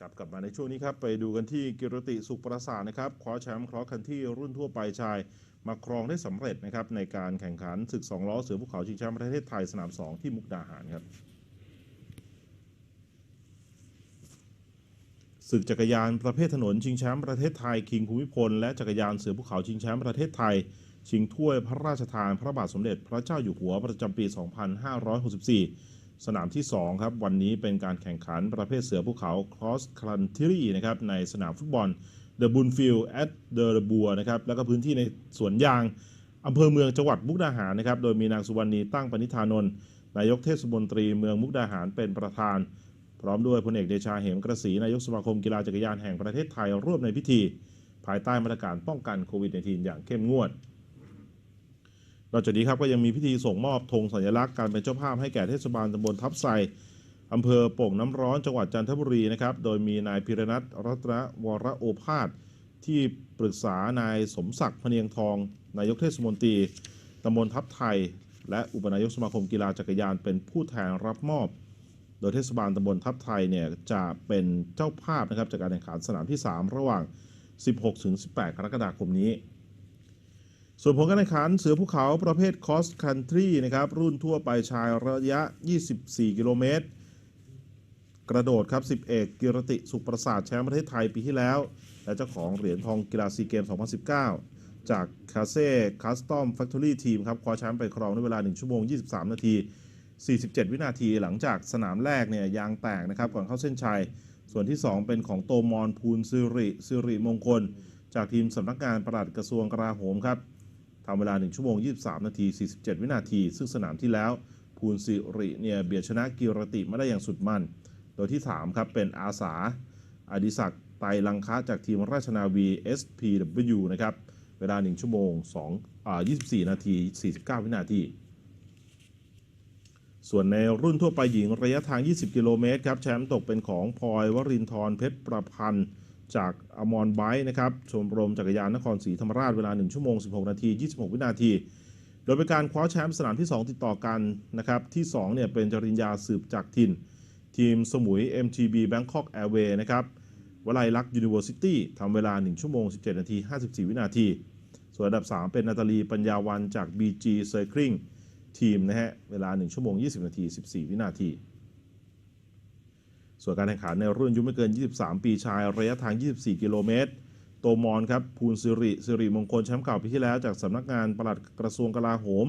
ครับกลับมาในช่วงนี้ครับ ไปดูกันที่กิรติสุขประสาทนะครับคว้าแชมป์ครอสคันที่รุ่นทั่วไปชาย มาครองได้สำเร็จนะครับในการแข่งขันศึก 2 ล้อเสือภูเขาชิงแชมป์ประเทศไทยสนาม 2 ที่มุกดาหารครับศึกจักรยานประเภทถนนชิงแชมป์ประเทศไทยคิงภูมิพลและจักรยานเสือภูเขาชิงแชมป์ประเทศไทย ชิงถ้วยพระราชทานพระบาทสมเด็จ พระเจ้าอยู่หัวประจำปี 2564 สนามที่ 2 ครับ วันนี้เป็นการแข่งขันประเภทเสือภูเขา Cross Country นะครับในสนามฟุตบอล The b u l f i e l d at the b u นะครับแล้วก็พื้นที่ในสวนยางอำเภอเมืองจังหวัดมุกดาหารนะครับโดยมีนางสุวรรณีตั้งปณิธานนท์นายกเทศมนตรีเมืองมุกดาหารเป็นประธาน พร้อมด้วยพลเอกเดชาเหมกระสีนายกสมาคมกีฬาจักรยานแห่งประเทศไทยร่วมในพิธี ภายใต้มาตรการป้องกันโควิด -19 อย่างเข้มงวด นอกจากนี้ครับก็ยังมีพิธีส่งมอบธงสัญลักษณ์การเป็นเจ้าภาพให้แก่เทศบาลตำบลทับไซอำเภอโป่งน้ำร้อนจังหวัดจันทบุรีนะครับ โดยมีนายพิรนัทรัตนวรโอภาสที่ปรึกษานายสมศักดิ์พเนียงทอง นายกเทศมนตรีตำบลทับไทย และอุปนายกสมาคมกีฬาจักรยานเป็นผู้แทนรับมอบ โดยเทศบาลตำบลทับไทยเนี่ยจะเป็นเจ้าภาพนะครับจากการแข่งขันสนามที่ 3 ระหว่าง 16-18 กรกฎาคมนี้ ส่วนผลการแข่งขันเสือภูเขาประเภท Cross Country นะครับรุ่นทั่วไปชายระยะ 24 กิโลเมตร กระโดดครับ10เอกกิรติสุขประสาทแชมป์ประเทศไทยปีที่แล้ว และเจ้าของเหรียญทองกีฬาซีเกม 2019 จากคาเซ่คัสตอมแฟคทอรี่ทีมครับคว้าแชมป์ไปครองในเวลา 1 ชั่วโมง 23 นาที 47 วินาทีหลังจากสนามแรกเนี่ยยางแตกนะครับก่อนเข้าเส้นชัย ส่วนที่ 2 เป็นของโตมอนภูลสิริสิริมงคล จากทีมสำนักงานประหลัดกระทรวงกลาโหมครับ ทำเวลา 1 ชั่วโมง 23 นาที 47 วินาที ซึ่งสนามที่แล้วภูลสิริเนี่ยเบียดชนะกิรติมาได้อย่างสุดมัน โดยที่ 3 ครับเป็นอาสาอดิศักดิ์ไตลังคะจากทีมราชนาวี SPW นะครับ เวลา 1 ชั่วโมง2อ่า24 นาที 49 วินาที ส่วนในรุ่นทั่วไปหญิงระยะทาง 20 กิโลเมตรครับ แชมป์ตกเป็นของพลอยวรินทร์เพชรประพันธ์ จากอมรไบค์นะครับชมรมจักรยานนครศรีธรรมราชเวลา 1 ชั่วโมง 16 นาที 26 วินาที โดยเป็นการคว้าแชมป์สนามที่ 2 ติดต่อกันนะครับ ที่ 2 เนี่ยเป็นจริญญาสืบจากทินทีมสมุย MTB Bangkok Airway นะครับวลัยลักษณ์ University ทำเวลา 1 ชั่วโมง 17 นาที 54 วินาที ส่วนอันดับ 3 เป็นนาตาลีปัญญาวันจาก BG Cycling ทีมนะฮะ เวลา 1 ชั่วโมง 20 นาที 14 วินาที ส่วนการแข่งขันในรุ่นอายุไม่เกิน 23 ปีชาย ระยะทาง 24 กิโลเมตร โตมอนครับ ภูลสิริสิริมงคลแชมป์เก่าปีที่แล้วจากสำนักงานปลัดกระทรวงกลาโหม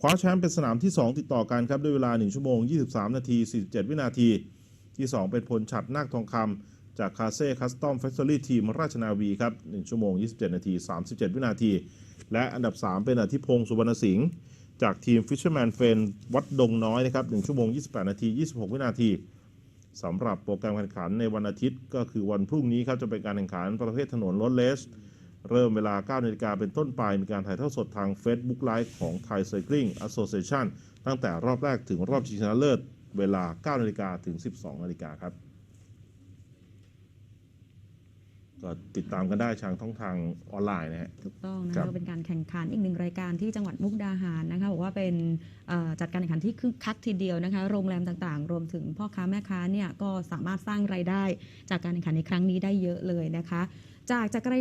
คว้าแชมป์เป็นสนามที่ 2 ติดต่อกันครับ ด้วยเวลา 1 ชั่วโมง 23 นาที 47 วินาที ที่ 2 เป็นพลฉัดนาคทองคำจากคาเซ่คัสตอมแฟคทอรี่ทีมราชนาวีครับ 1 ชั่วโมง 27 นาที 37 วินาที และอันดับ 3 เป็นอธิพงศ์สุวรรณสิงห์จากทีม Fisherman f r i e n d วัดดงน้อยนะครับ1ชั่วโมง 28 นาที 26 วินาที สำหรับโปรแกรมแข่งขันในวันอาทิตย์ ก็คือวันพรุ่งนี้ครับจะเป็นการแข่งขันประเภทถนนรถเลส เริ่มเวลา 9นาฬิกาเป็นต้นไป มีการถ่ายทอดสดทาง Facebook Live ของ Thai Cycling Association ตั้งแต่รอบแรกถึงรอบชิงชนะเลิศ เวลา 9นาฬิกาถึง 12นาฬิกาครับ ก็ติดตามกันได้ทางช่องทางออนไลน์นะฮะถูกต้องนะครัคะบก็เป็นการแข่งขันอีกหนึ่งรายการที่จังหวัดมุกดาหารนะคะบอกว่าเป็นเอ่อจัดการแข่งขันที่คึกคักทีเดียวนะคะ โรงแรมต่างๆ รวมถึงพ่อค้าแม่ค้าเนี่ยก็สามารถสร้างรายได้จากการแข่งขันในครั้งนี้ได้เยอะเลยนะคะ จากจักร